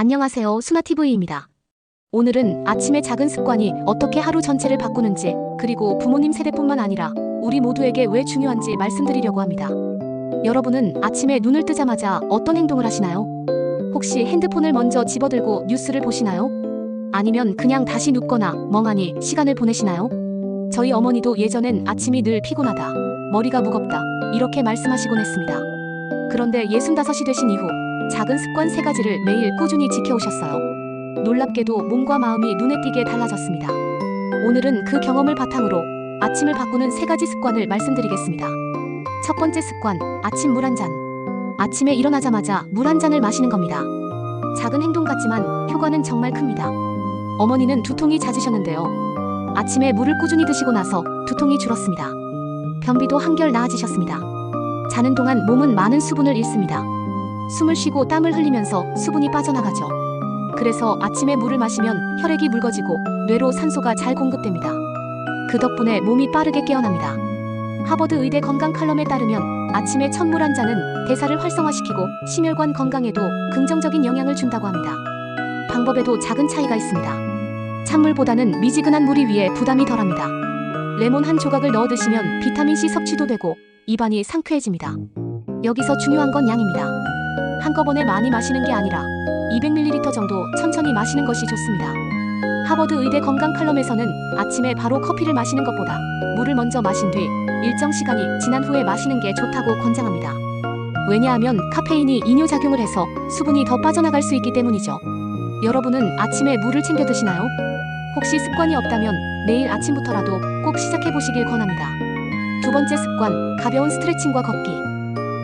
안녕하세요. 수나TV입니다. 오늘은 아침의 작은 습관이 어떻게 하루 전체를 바꾸는지, 그리고 부모님 세대뿐만 아니라 우리 모두에게 왜 중요한지 말씀드리려고 합니다. 여러분은 아침에 눈을 뜨자마자 어떤 행동을 하시나요? 혹시 핸드폰을 먼저 집어들고 뉴스를 보시나요? 아니면 그냥 다시 눕거나 멍하니 시간을 보내시나요? 저희 어머니도 예전엔 아침이 늘 피곤하다, 머리가 무겁다, 이렇게 말씀하시곤 했습니다. 그런데 65이 되신 이후 작은 습관 세 가지를 매일 꾸준히 지켜오셨어요. 놀랍게도 몸과 마음이 눈에 띄게 달라졌습니다. 오늘은 그 경험을 바탕으로 아침을 바꾸는 세 가지 습관을 말씀드리겠습니다. 첫 번째 습관, 아침 물 한 잔. 아침에 일어나자마자 물 한 잔을 마시는 겁니다. 작은 행동 같지만 효과는 정말 큽니다. 어머니는 두통이 잦으셨는데요. 아침에 물을 꾸준히 드시고 나서 두통이 줄었습니다. 변비도 한결 나아지셨습니다. 자는 동안 몸은 많은 수분을 잃습니다. 숨을 쉬고 땀을 흘리면서 수분이 빠져나가죠. 그래서 아침에 물을 마시면 혈액이 묽어지고 뇌로 산소가 잘 공급됩니다. 그 덕분에 몸이 빠르게 깨어납니다. 하버드 의대 건강 칼럼에 따르면 아침에 첫물 한 잔은 대사를 활성화시키고 심혈관 건강에도 긍정적인 영향을 준다고 합니다. 방법에도 작은 차이가 있습니다. 찬물보다는 미지근한 물이 위에 부담이 덜합니다. 레몬 한 조각을 넣어 드시면 비타민C 섭취도 되고 입안이 상쾌해집니다. 여기서 중요한 건 양입니다. 한꺼번에 많이 마시는 게 아니라 200ml 정도 천천히 마시는 것이 좋습니다. 하버드 의대 건강 칼럼에서는 아침에 바로 커피를 마시는 것보다 물을 먼저 마신 뒤 일정 시간이 지난 후에 마시는 게 좋다고 권장합니다. 왜냐하면 카페인이 이뇨작용을 해서 수분이 더 빠져나갈 수 있기 때문이죠. 여러분은 아침에 물을 챙겨 드시나요? 혹시 습관이 없다면 내일 아침부터라도 꼭 시작해 보시길 권합니다. 두 번째 습관, 가벼운 스트레칭과 걷기.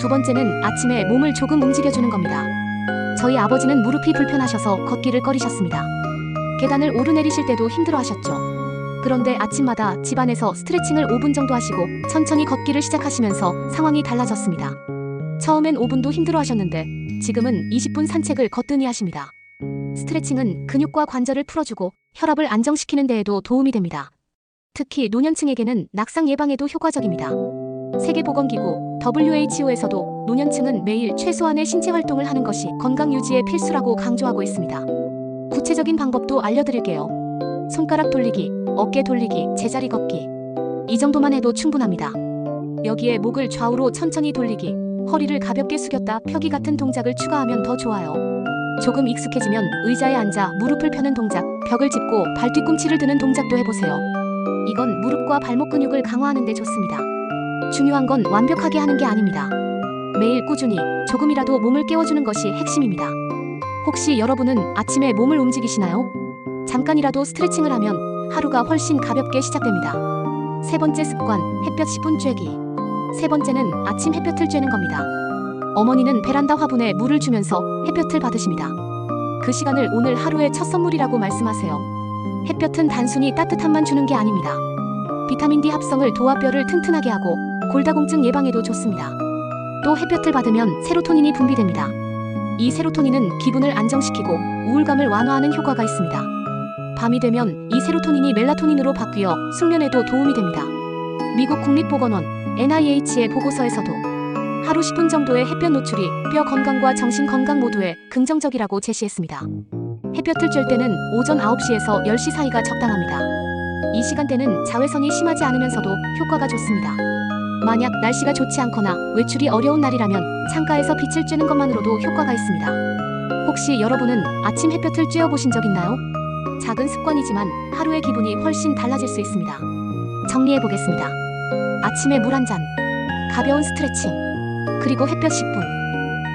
두 번째는 아침에 몸을 조금 움직여주는 겁니다. 저희 아버지는 무릎이 불편하셔서 걷기를 꺼리셨습니다. 계단을 오르내리실 때도 힘들어 하셨죠. 그런데 아침마다 집안에서 스트레칭을 5분 정도 하시고 천천히 걷기를 시작하시면서 상황이 달라졌습니다. 처음엔 5분도 힘들어 하셨는데 지금은 20분 산책을 거뜬히 하십니다. 스트레칭은 근육과 관절을 풀어주고 혈압을 안정시키는 데에도 도움이 됩니다. 특히 노년층에게는 낙상 예방에도 효과적입니다. 세계보건기구 WHO에서도 노년층은 매일 최소한의 신체 활동을 하는 것이 건강 유지에 필수라고 강조하고 있습니다. 구체적인 방법도 알려드릴게요. 손가락 돌리기, 어깨 돌리기, 제자리 걷기. 이 정도만 해도 충분합니다. 여기에 목을 좌우로 천천히 돌리기, 허리를 가볍게 숙였다 펴기 같은 동작을 추가하면 더 좋아요. 조금 익숙해지면 의자에 앉아 무릎을 펴는 동작, 벽을 짚고 발 뒤꿈치를 드는 동작도 해보세요. 이건 무릎과 발목 근육을 강화하는 데 좋습니다. 중요한 건 완벽하게 하는 게 아닙니다. 매일 꾸준히 조금이라도 몸을 깨워주는 것이 핵심입니다. 혹시 여러분은 아침에 몸을 움직이시나요? 잠깐이라도 스트레칭을 하면 하루가 훨씬 가볍게 시작됩니다. 세 번째 습관, 햇볕 10분 쬐기. 세 번째는 아침 햇볕을 쬐는 겁니다. 어머니는 베란다 화분에 물을 주면서 햇볕을 받으십니다. 그 시간을 오늘 하루의 첫 선물이라고 말씀하세요. 햇볕은 단순히 따뜻함만 주는 게 아닙니다. 비타민 D 합성을 도와 뼈를 튼튼하게 하고 골다공증 예방에도 좋습니다. 또 햇볕을 받으면 세로토닌이 분비됩니다. 이 세로토닌은 기분을 안정시키고 우울감을 완화하는 효과가 있습니다. 밤이 되면 이 세로토닌이 멜라토닌으로 바뀌어 숙면에도 도움이 됩니다. 미국 국립보건원 NIH의 보고서에서도 하루 10분 정도의 햇볕 노출이 뼈 건강과 정신 건강 모두에 긍정적이라고 제시했습니다. 햇볕을 쬐 때는 오전 9시에서 10시 사이가 적당합니다. 이 시간대는 자외선이 심하지 않으면서도 효과가 좋습니다. 만약 날씨가 좋지 않거나 외출이 어려운 날이라면 창가에서 빛을 쬐는 것만으로도 효과가 있습니다. 혹시 여러분은 아침 햇볕을 쬐어 보신 적 있나요? 작은 습관이지만 하루의 기분이 훨씬 달라질 수 있습니다. 정리해 보겠습니다. 아침에 물 한 잔, 가벼운 스트레칭, 그리고 햇볕 10분.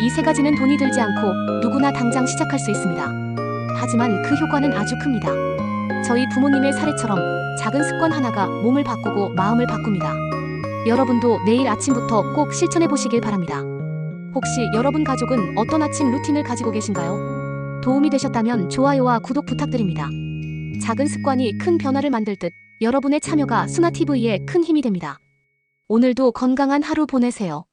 이 세 가지는 돈이 들지 않고 누구나 당장 시작할 수 있습니다. 하지만 그 효과는 아주 큽니다. 저희 부모님의 사례처럼 작은 습관 하나가 몸을 바꾸고 마음을 바꿉니다. 여러분도 내일 아침부터 꼭 실천해 보시길 바랍니다. 혹시 여러분 가족은 어떤 아침 루틴을 가지고 계신가요? 도움이 되셨다면 좋아요와 구독 부탁드립니다. 작은 습관이 큰 변화를 만들 듯 여러분의 참여가 수나TV에 큰 힘이 됩니다. 오늘도 건강한 하루 보내세요.